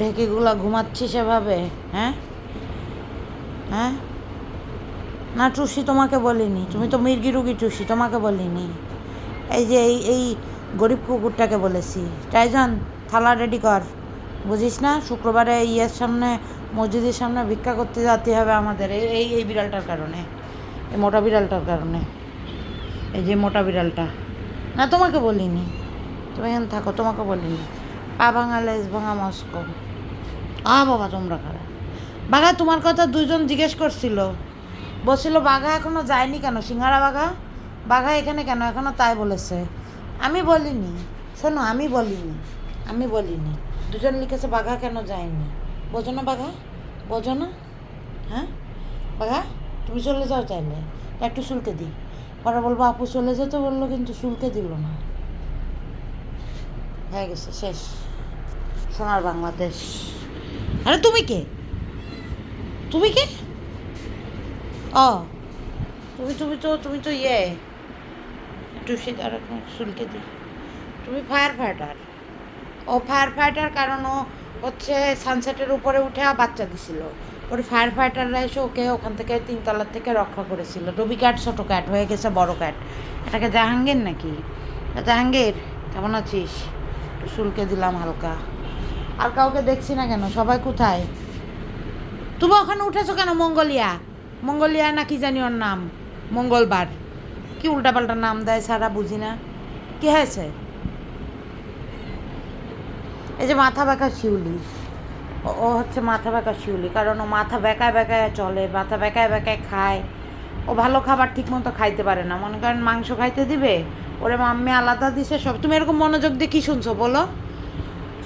ঢেকিগুলো ঘুমাচ্ছিস এভাবে হ্যাঁ? হ্যাঁ? না, টুসি তোমাকে বলিনি। তুমি তো মির্গি রুগী টুসি, তোমাকে বলিনি। এই যে এই এই গরিব কুকুরটাকে বলেছি। টাইজন, থালা রেডি কর। বুঝিস না? শুক্রবারে ইয়ের সামনে, মসজিদের সামনে ভিক্ষা করতে যেতে হবে আমাদের। এই এই এই বিড়ালটার কারণে, এই মোটা বিড়ালটার কারণে। এই যে মোটা বিড়ালটা। না, তোমাকে বলিনি। তুমি এখানে থাকো, তোমাকে বলিনি। পা ভাঙা, লেজ ভাঙা, মস্কো। আ বাবা, তোমরা খারাপ বাঘা, তোমার কথা দুজন জিজ্ঞেস করছিল। বলছিল, বাঘা এখনও যায়নি কেন? সিঙ্গারা বাঘা? বাঘা এখানে কেন? এখনও তাই বলেছে। আমি বলিনি। শোনো, আমি বলিনি। আমি বলিনি। দুজন লিখেছে, বাঘা কেন যায়নি? বোঝো না বাঘা, বোঝো না। হ্যাঁ? বাঘা, তুমি চলে যাও চাইলে একটু শুল্কে দিই পরে বলব, আপু চলে যেতে বলল, কিন্তু শুল্কে দিল না। হয়ে গেছে, শেষ। সোনার বাংলাদেশ। আরে তুমি কে? তুমি কে? ও, তুমি তুমি তো তুমি তো ইয়ে। একটু আর শুল্কে দিই তুমি ফায়ার ফাইটার ও ফায়ার ফাইটার কারণ ও হচ্ছে সানসেটের উপরে উঠে বাচ্চা দিছিল। ওর ফায়ার ফাইটাররা এসে ওকে ওখান থেকে তিনতলার থেকে রক্ষা করেছিল। রবি ক্যাট ছোটো ক্যাট হয়ে গেছে বড় ক্যাট এটাকে জাহাঙ্গীর নাকি? জাহাঙ্গীর, কেমন আছিস? শুল্কে দিলাম হালকা। আর কাউকে দেখছি না কেন? সবাই কোথায়? তুমি ওখানে উঠেছো কেন মঙ্গলিয়া? মঙ্গলিয়া না কি জানি ওর নাম? মঙ্গলবার। কি উল্টাপাল্টা নাম দেয় সারা বুঝি না। কি হয়েছে? এই যে মাথা ব্যাকা শিউলি। ও হচ্ছে মাথা বেঁকা শিউলি, কারণ ও মাথা বেঁকায় বেঁকায় চলে, মাথা ব্যাকায় ব্যাকায় খায়। ও ভালো খাবার ঠিক মতো খাইতে পারে না। মনে করেন মাংস খাইতে দিবে, ওরে মাম্মি আলাদা দিছে সব। তুমি এরকম মনোযোগ দিয়ে কী শুনছো বলো?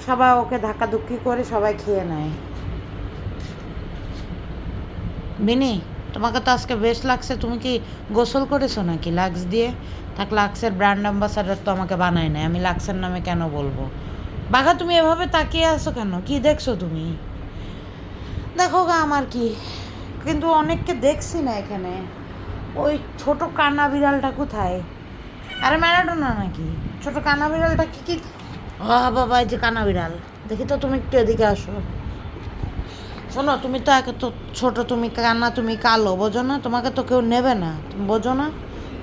সবাই ওকে ধাক্কাধুক্কি করে সবাই খেয়ে নেয়। বিনি তোমাকে তো আজকে বেশ লাগছে। তুমি কি গোসল করেছ নাকি লাক্স দিয়ে? থাক, লাক্সের ব্র্যান্ড অ্যাম্বাসাডার তো আমাকে বানায় নাই। আমি লাক্সের নামে কেন বলব? বাঘা, তুমি এভাবে তাকিয়ে আছো কেন? কি দেখছ তুমি? দেখো গা, আমার কি? কিন্তু অনেককে দেখছি না এখানে। ওই ছোট কানা বিড়ালটা কোথায়? আরে ম্যারাডোনা নাকি? ছোট কানা বিড়ালটা কি কি আ বাবা, এই যে কানা বিড়াল। দেখি তো তুমি একটু এদিকে আসো। শোনো, তুমি তো একে তো ছোট, তুমি কান্না তুমি কালো, বোঝো না? তোমাকে তো কেউ নেবে না। তুমি বোঝো না?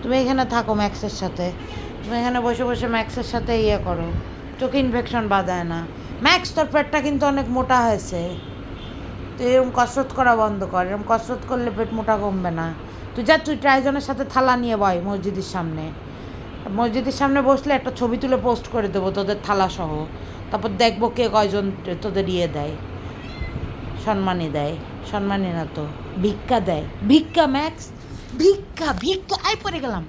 তুমি এখানে থাকো ম্যাক্সের সাথে। তুমি এখানে বসে বসে ম্যাক্সের সাথে ইয়ে করো। চোখে ইনফেকশন বাঁধায় না। ম্যাক্স, তোর পেটটা কিন্তু অনেক মোটা হয়েছে। তুই এরকম কসরত করা বন্ধ কর। এরকম কসরত করলে পেট মোটা কমবে না। তুই যা, তুই ট্রাইজনের সাথে থালা নিয়ে বয় মসজিদের সামনে। মসজিদের সামনে বসলে একটা ছবি তুলে পোস্ট করে দেবো তোদের থালাসহ তারপর দেখব কে কয়জন তোদের ইয়ে দেয়, সম্মানে দেয় সম্মানই না তো, ভিক্ষা দেয়। ভিক্ষা ম্যাক্স ভিক্ষা ভিক্ষা, আয় পরে গেলাম।